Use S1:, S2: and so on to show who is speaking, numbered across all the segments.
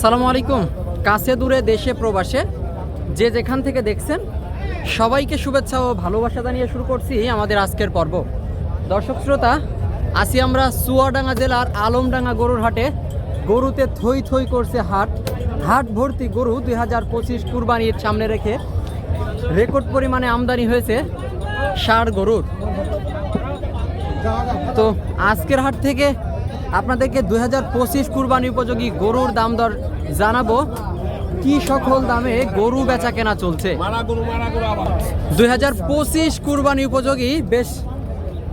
S1: আসসালামু আলাইকুম। কাছে দূরে দেশে প্রবাসে যে যেখান থেকে দেখছেন, সবাইকে শুভেচ্ছা ও ভালোবাসা জানিয়ে শুরু করছি আমাদের আজকের পর্ব। দর্শক শ্রোতা আসি আমরা চুয়াডাঙ্গা জেলার আলমডাঙ্গা গরুর হাটে। গরুতে থই থই করছে হাট। হাট ভর্তি গরু দুই হাজার পঁচিশ কুরবানির সামনে রেখে রেকর্ড পরিমাণে আমদানি হয়েছে ষাড় গরুর। তো আজকের হাট থেকে আপনাদেরকে দুই হাজার পঁচিশ কুরবানি উপযোগী গরুর দাম দর জানাব কি সকল দামে গরু বেচা কেনা চলছে। দুই হাজার পঁচিশ কুরবানি উপযোগী বেশ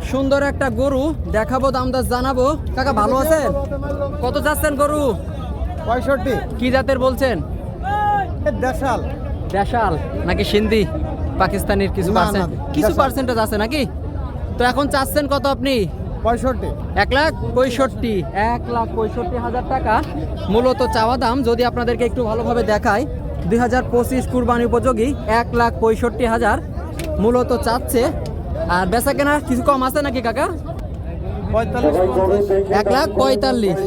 S1: সুন্দর একটা গরু দেখাবো দাম দর জানাব। কাকা ভালো আছেন? কত চাচ্ছেন গরু?
S2: পঁয়ষট্টি।
S1: কি জাতের বলছেন?
S2: দেশাল।
S1: দেশাল নাকি সিন্ধি? পাকিস্তানের কিছু পার্সেন্ট কিছু পার্সেন্টেজ আছে নাকি? তো এখন চাচ্ছেন কত আপনি?
S2: পঁয়ষট্টি।
S1: এক লাখ পঁয়ষট্টি, এক লাখ পঁয়ষট্টি হাজার টাকা। মূলত চাওয়া দাম, যদি আপনাদেরকে একটু ভালোভাবে দেখায় দুই হাজার পঁচিশ কুরবানি উপযোগী এক লাখ পঁয়ষট্টি হাজার মূলত চাচ্ছে। আর বেচা কেনা কিছু কম আছে নাকি, কাকা? এক লাখ পঁয়তাল্লিশ।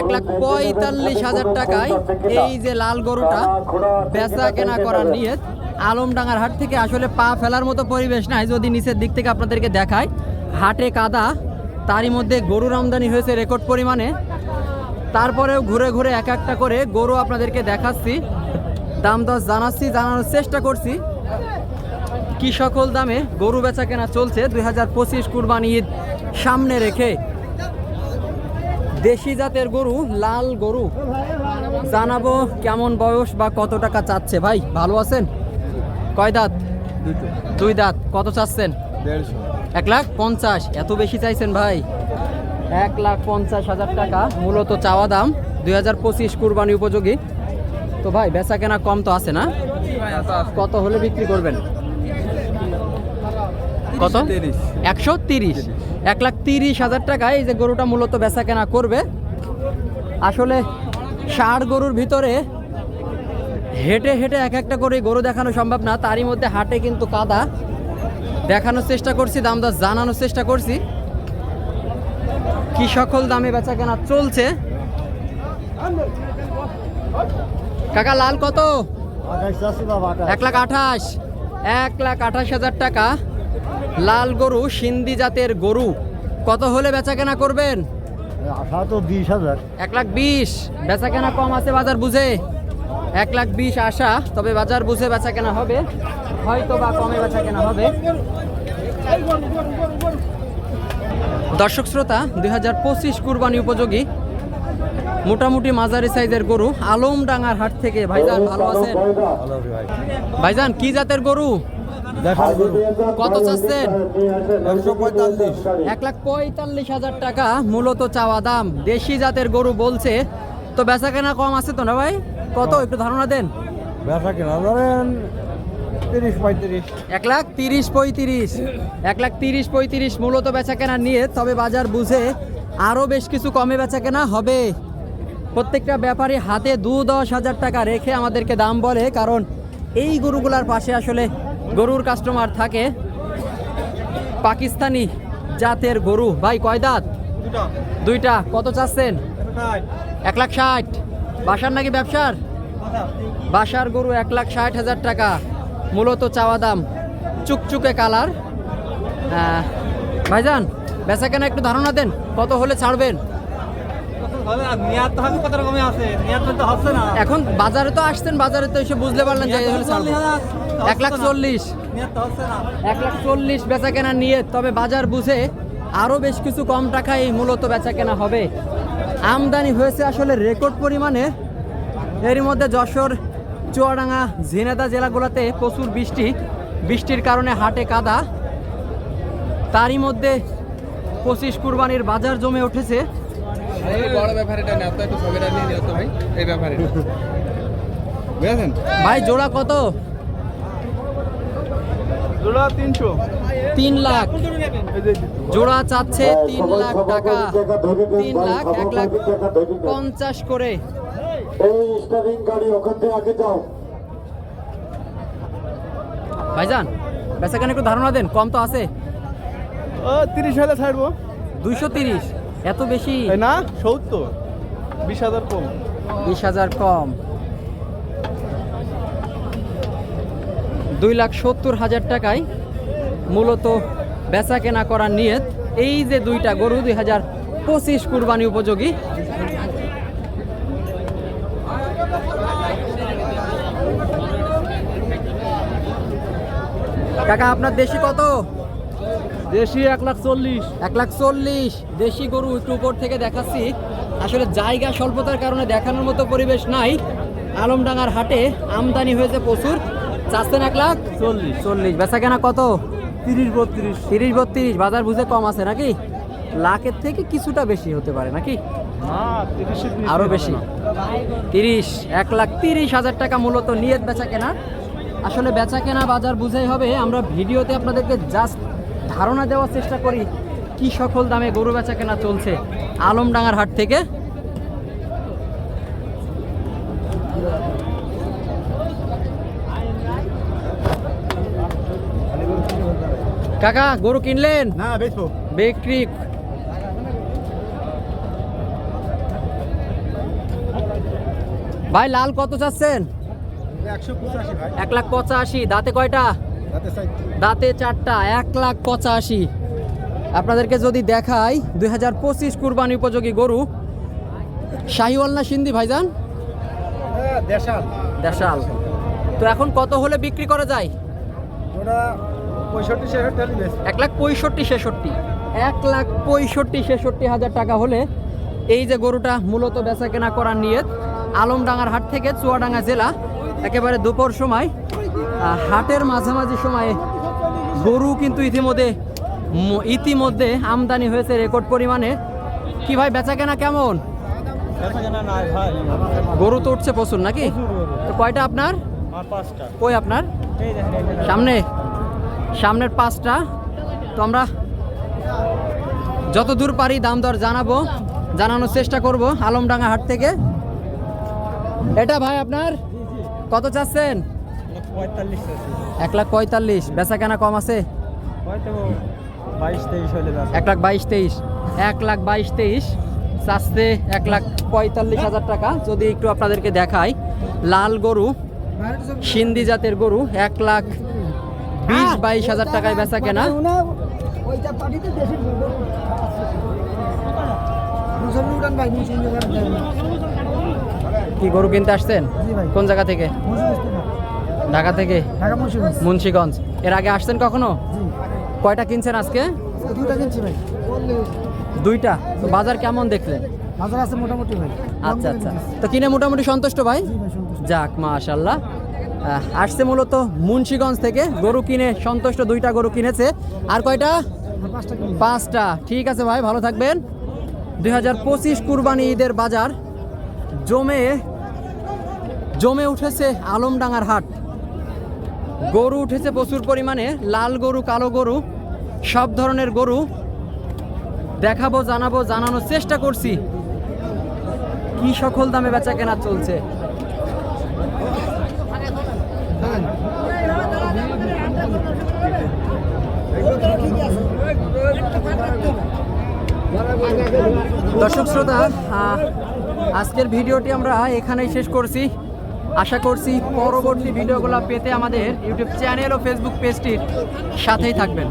S1: এক লাখ পঁয়তাল্লিশ হাজার টাকায় এই যে লাল গরুটা বেচা কেনা করার নিয়ে আলমডাঙ্গার হাট থেকে আসলে পা ফেলার মতো পরিবেশ নাই, যদি নিচের দিক থেকে আপনাদেরকে দেখায়। হাটে কাদা, তারই মধ্যে গরুর আমদানি হয়েছে রেকর্ড পরিমাণে। তারপরেও ঘুরে ঘুরে এক একটা করে গরু আপনাদেরকে দেখাচ্ছি। দাম দশ জানাচ্ছি, জানানোর চেষ্টা করছি। কি সকল দামে গরু বেচা কেনা চলছে? দুই হাজার পঁচিশ কুরবানি ঈদ সামনে রেখে। দেশি জাতের গরু, লাল গরু। জানাব কেমন বয়স বা কত টাকা চাচ্ছে? ভাই, ভালো আছেন? কয় দাঁত? দুই দাঁত। কত চাচ্ছেন?
S2: দেড়শো।
S1: এক লাখ পঞ্চাশ এত বেশি চাইছেন ভাই? এক লাখ পঞ্চাশ হাজার টাকা মূলত চাওয়া দাম দুই হাজার পঁচিশ কুরবানি উপযোগী। তো ভাই বেচা কেনা কম তো আছে না? কত হলে বিক্রি করবেন? কত? একশো তিরিশ। এক লাখ তিরিশ হাজার টাকায় এই যে গরুটা মূলত বেচা কেনা করবে। আসলে ষাড় গরুর ভিতরে হেঁটে হেঁটে এক একটা করে গরু দেখানো সম্ভব না তারই মধ্যে হাটে কিন্তু কাদা। দেখানোর চেষ্টা করছি দাম দর জানানোর চেষ্টা করছি। কি সকল দামে বেচা কেনা চলছে। কাকা, লাল কত? এক লাখ আঠাশ। এক লাখ আঠাশ হাজার টাকা। লাল গরু, সিন্ধি জাতের গরু। কত হলে বেচা কেনা করবেন? এক লাখ বিশ। বেচা কেনা কম আছে, বাজার বুঝে। এক লাখ বিশ আশা, তবে বাজার বুঝে বেচা কেনা হবে। হয়তো বেচা দর্শক শ্রোতা, দুই হাজার পঁচিশ কুরবানি উপযোগী। মোটামুটি মাঝারি সাইজের গরু। আলম আলমডাঙ্গার হাট থেকে ভাইজান ভালো আছেন? ভাইজান, কি জাতের গরু? কত চাচ্ছেন? এক লাখ পঁয়তাল্লিশ হাজার টাকা, মূলত চাওয়া দাম। দেশি জাতের গরু বলছে। তো বেচা কেনা কম আছে তো না ভাই? কত, একটু ধারণা দেন।
S2: ব্যবসা কেনা ধরেন
S1: এক লাখ তিরিশ পঁয়ত্রিশ। এক লাখ তিরিশ পঁয়ত্রিশ মূলত বেচা কেনা নিয়ে তবে বাজার বুঝে আরও বেশ কিছু কমে বেচা কেনা হবে। প্রত্যেকটা ব্যাপারী হাতে দু দশ হাজার টাকা রেখে আমাদেরকে দাম বলে কারণ এই গরুগুলার পাশে আসলে গরুর কাস্টমার থাকে। পাকিস্তানি জাতের গরু। ভাই কয় দাঁত? দুইটা। কত চাচ্ছেন? এক লাখ ষাট। বাসার নাকি ব্যবসার? বাসার গরু এক লাখ ষাট হাজার টাকা। মূলত চাওয়া দাম চুকচুকে কালার। ভাইজান, বেচা কেনা একটু ধারণা দেন, কত হলে ছাড়বেন? এখন বাজারে তো আসছেন, বাজারে তো এসে বুঝতে পারলেন যে এক লাখ চল্লিশ। এক লাখ চল্লিশ বেচা কেনা নিয়ে, তবে বাজার বুঝে আরও বেশ কিছু কম টাকায় মূলত বেচা কেনা হবে। আমদানি হয়েছে আসলে রেকর্ড পরিমাণে। এর মধ্যে যশোর চুয়াডাঙ্গা ঝিনেদা জেলাগুলোতে প্রচুর বৃষ্টি। বৃষ্টির কারণে হাটে কাদা। তারই মধ্যে পঁচিশ কুরবানির বাজার জমে উঠেছে।
S3: ভাই এই ব্যাপারে বুঝেছেন?
S1: ভাই জোড়া কত? তিন লাখ। জোড়া চাচ্ছে তিন লাখ টাকা। তিন লাখ এক লাখ পঞ্চাশ করে।
S4: এই স্টারিং গাড়ি ওখান থেকে আগে যাও।
S1: ভাইজান বেচাকেন একটু ধারণা দেন কম তো আছে।
S2: ও তিরিশ হাজার ছাড়বো।
S1: দুইশো তিরিশ এত বেশি?
S2: না সত্তর। বিশ হাজার কম।
S1: বিশ হাজার কম। দুই লাখ সত্তর হাজার টাকায় মূলত বেচা কেনা করার নিয়ত। এই যে দুইটা গরু দুই হাজার পঁচিশ কুরবানি উপযোগী। কাকা আপনার দেশি কত?
S2: দেশি এক লাখ চল্লিশ।
S1: এক লাখ চল্লিশ। দেশি গরু একটু উপর থেকে দেখাচ্ছি। আসলে জায়গা স্বল্পতার কারণে দেখানোর মতো পরিবেশ নাই। আলমডাঙ্গার হাটে আমদানি হয়েছে প্রচুর। চাচ্ছেন এক লাখ?
S2: চল্লিশ।
S1: চল্লিশ। বেচা কেনা কত?
S2: তিরিশ বত্রিশ।
S1: তিরিশ বত্রিশ। বাজার বুঝে কম আছে নাকি? লাখের থেকে কিছুটা বেশি হতে পারে নাকি?
S2: না তিরিশের
S1: আরও বেশি। তিরিশ এক লাখ তিরিশ হাজার টাকা মূলত নিয়ত বেচা কেনা। আসলে বেচা কেনা বাজার বুঝাই হবে আমরা ভিডিওতে আপনাদেরকে জাস্ট ধারণা দেওয়ার চেষ্টা করি কি সকল দামে গরু বেচা কেনা চলছে আলমডাঙ্গার হাট থেকে। কাকা গরু কিনলেন?
S2: না বেচবো।
S1: বিক্রি। ভাই লাল কত চাচ্ছেন? এক লাখ পঁচাশি দাঁতে কয়টা? দাঁতে চারটা এক লাখ পঁচাশি। আপনাদেরকে যদি দেখাই দুই হাজার পঁচিশ কুরবানি উপযোগী গরু। শাহিওয়াল না সিন্ধি ভাইজান?
S2: হ্যাঁ দেশাল।
S1: দেশাল। তো এখন কত হলে বিক্রি করা যায়? এক লাখ পঁয়ষট্টি ছেষট্টি। এক লাখ পঁয়ষট্টি ছেষট্টি হাজার টাকা হলে এই যে গরুটা মূলত বেচা কেনা করার নিয়ত। আলমডাঙ্গার হাট থেকে চুয়াডাঙ্গা জেলা। একেবারে দুপুর সময় হাটের মাঝামাঝি সময়ে গরু কিন্তু ইতিমধ্যে ইতিমধ্যে আমদানি হয়েছে রেকর্ড পরিমাণে। কি ভাই বেচা কেনা কেমন গরু তো উঠছে প্রচুর নাকি? তো কয়টা আপনার? কই আপনার? সামনে সামনের পাঁচটা। তো আমরা যত দূর পারি দাম দর জানাব জানানোর চেষ্টা করব আলমডাঙ্গা হাট থেকে। এটা ভাই আপনার? কত চাচ্ছেন? এক লাখ পঁয়তাল্লিশ। বেচা কেনা কম আছে? এক লাখ বাইশ তেইশ। এক লাখ বাইশ তেইশ চাচ্ছে এক লাখ পঁয়তাল্লিশ হাজার টাকা। যদি একটু আপনাদেরকে দেখাই, লাল গরু, সিন্ধি জাতের গরু, এক লাখ বিশ বাইশ হাজার টাকায় বেচা কেনা
S2: ভাই
S1: কি গরু কিনতে আসছেন? কোন জায়গা থেকে? ঢাকা থেকে? মুন্সিগঞ্জ। এর আগে আসছেন কখনো? কয়টা কিনছেন আজকে? দুইটা বাজার কেমন দেখলেন?
S2: বাজার আছে মোটামুটি ভাই।
S1: আচ্ছা আচ্ছা। তো কিনে মোটামুটি সন্তুষ্ট ভাই? যাক মাশাল্লাহ আসছে মূলত মুন্সিগঞ্জ থেকে। গরু কিনে সন্তুষ্ট দুইটা গরু কিনেছে। আর কয়টা?
S2: পাঁচটা
S1: পাঁচটা। ঠিক আছে ভাই ভালো থাকবেন। দুই হাজার পঁচিশ কুরবানি ঈদের বাজার। জমে জমে উঠেছে আলমডাঙ্গার হাট। গরু উঠেছে প্রচুর পরিমাণে, লাল গরু, কালো গরু, সব ধরনের গরু। দেখাবো, জানাব, জানানোর চেষ্টা করছি। কি সকল দামে বেচা কেনা চলছে? দর্শক, শ্রোতা আজকের ভিডিওটি আমরা এখানেই শেষ করছি। আশা করছি পরবর্তী ভিডিওগুলো পেতে আমাদের ইউটিউব চ্যানেল ও ফেসবুক পেজটির সাথেই থাকবেন।